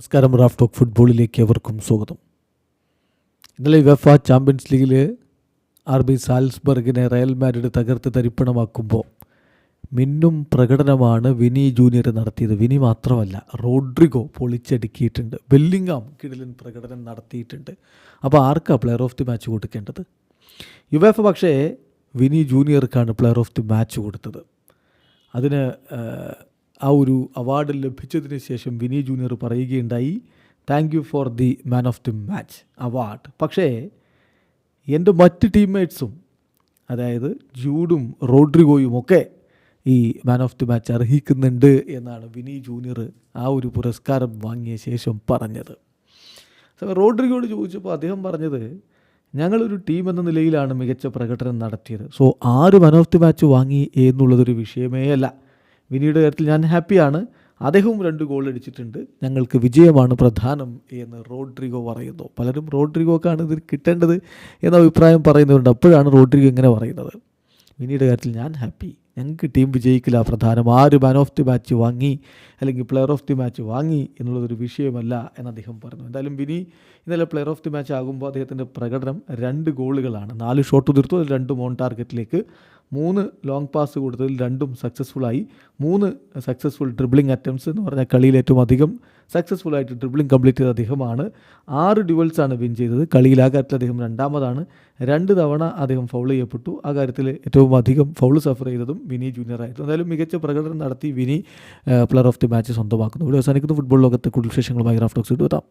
നമസ്കാരം Raf talk ഫുട്ബോളിലേക്ക് അവർക്കും സ്വാഗതം. ഇന്നലെ വെഫ ചാമ്പ്യൻസ് ലീഗിൽ ആർ ബി സാൽസ്ബർഗിനെ റയൽ മാഡ്രിഡ് തകർത്ത് തരിപ്പണമാക്കുമ്പോൾ മിന്നും പ്രകടനമാണ് വിനി ജൂനിയർ നടത്തിയത്. വിനി മാത്രമല്ല റോഡ്രിഗോ പൊളിച്ചടുക്കിയിട്ടുണ്ട്. ബെല്ലിങ്ങാം കിടിലൻ പ്രകടനം നടത്തിയിട്ടുണ്ട്. അപ്പോൾ ആർക്കാ പ്ലെയർ ഓഫ് ദി മാച്ച് കൊടുക്കേണ്ടത്? യുവേഫ പക്ഷേ വിനി ജൂനിയർക്കാണ് പ്ലെയർ ഓഫ് ദി മാച്ച് കൊടുത്തത്. അതിന് ആ, ഒരു അവാർഡ് ലഭിച്ചതിന് ശേഷം വിനി ജൂനിയർ പറയുകയുണ്ടായി thank you for the man of the match award പക്ഷേ എന്റെ മറ്റ് ടീംമേറ്റ്സും അതായത് ജൂഡും റോഡ്രിഗോയും ഒക്കെ ഈ മാൻ ഓഫ് ദി മാച്ച് അർഹിക്കുന്നുണ്ട് എന്നാണ് വിനി ജൂനിയർ ആ ഒരു പുരസ്കാരം വാങ്ങിയ ശേഷം പറഞ്ഞത്. റോഡ്രിഗോട് ചോദിച്ചപ്പോൾ അദ്ദേഹം പറഞ്ഞത് ഞങ്ങളൊരു ടീം എന്ന നിലയിലാണ് മികച്ച പ്രകടനം നടത്തിയത്. സോ ആര് മാൻ ഓഫ് ദി മാച്ച് വാങ്ങി എന്നുള്ളതൊരു വിഷയമേ അല്ല. വിനിയുടെ കാര്യത്തിൽ ഞാൻ ഹാപ്പിയാണ്. അദ്ദേഹവും രണ്ട് ഗോൾ അടിച്ചിട്ടുണ്ട്. ഞങ്ങൾക്ക് വിജയമാണ് പ്രധാനം എന്ന് റോഡ്രിഗോ പറയുന്നു. പലരും റോഡ്രിഗോക്കാണ് ഇതിൽ കിട്ടേണ്ടത് എന്ന അഭിപ്രായം പറയുന്നുണ്ട് അപ്പോഴാണ് റോഡ്രിഗോ ഇങ്ങനെ പറയുന്നത്. വിനിയുടെ കാര്യത്തിൽ ഞാൻ ഹാപ്പി. ഞങ്ങൾക്ക് ടീം വിജയിക്കില്ല. പ്രധാനം ആര് മാൻ ഓഫ് ദി മാച്ച് വാങ്ങി അല്ലെങ്കിൽ പ്ലെയർ ഓഫ് ദി മാച്ച് വാങ്ങി എന്നുള്ളതൊരു വിഷയമല്ല എന്ന് അദ്ദേഹം പറഞ്ഞു. എന്തായാലും വിനി ഇന്നലെ പ്ലെയർ ഓഫ് ദി മാച്ച് ആകുമ്പോൾ അദ്ദേഹത്തിന്റെ പ്രകടനം രണ്ട് ഗോളുകളാണ് നാല് ഷോട്ട് തീർത്തു രണ്ടും ഓൺ ടാർഗറ്റിലേക്ക് മൂന്ന് ലോങ് പാസ് കൊടുത്തതിൽ രണ്ടും സക്സസ്ഫുള്ളായി മൂന്ന് സക്സസ്ഫുൾ ഡ്രിബ്ലിംഗ് അറ്റംപ്റ്റ്സ് എന്ന് പറഞ്ഞാൽ കളിയിൽ ഏറ്റവും അധികം സക്സസ്ഫുൾ ആയിട്ട് ഡ്രിബ്ലിംഗ് കംപ്ലീറ്റ് ചെയ്ത അദ്ദേഹമാണ്. ആറ് ഡ്യുവൽസ് ആണ് വിൻ ചെയ്തത്. കളിയിൽ ആ കാര്യത്തിൽ അദ്ദേഹം രണ്ടാമതാണ്. രണ്ട് തവണ അദ്ദേഹം ഫൗൾ ചെയ്യപ്പെട്ടു. ആ കാര്യത്തിൽ ഏറ്റവും അധികം ഫൗൾ സഫർ ചെയ്തതും വിനി ജൂനിയർ ആയിരുന്നു. എന്തായാലും മികച്ച പ്രകടനം നടത്തി Vini player of the match സ്വന്തമാക്കുന്നു. ഇവിടെ അവസാനിക്കുന്ന. ഫുട്ബോൾ ലോകത്തെ കൂടുതൽ വിശേഷങ്ങളുമായി ഗ്രാഫ്റ്റോക്സ് ഇടുവെത്താം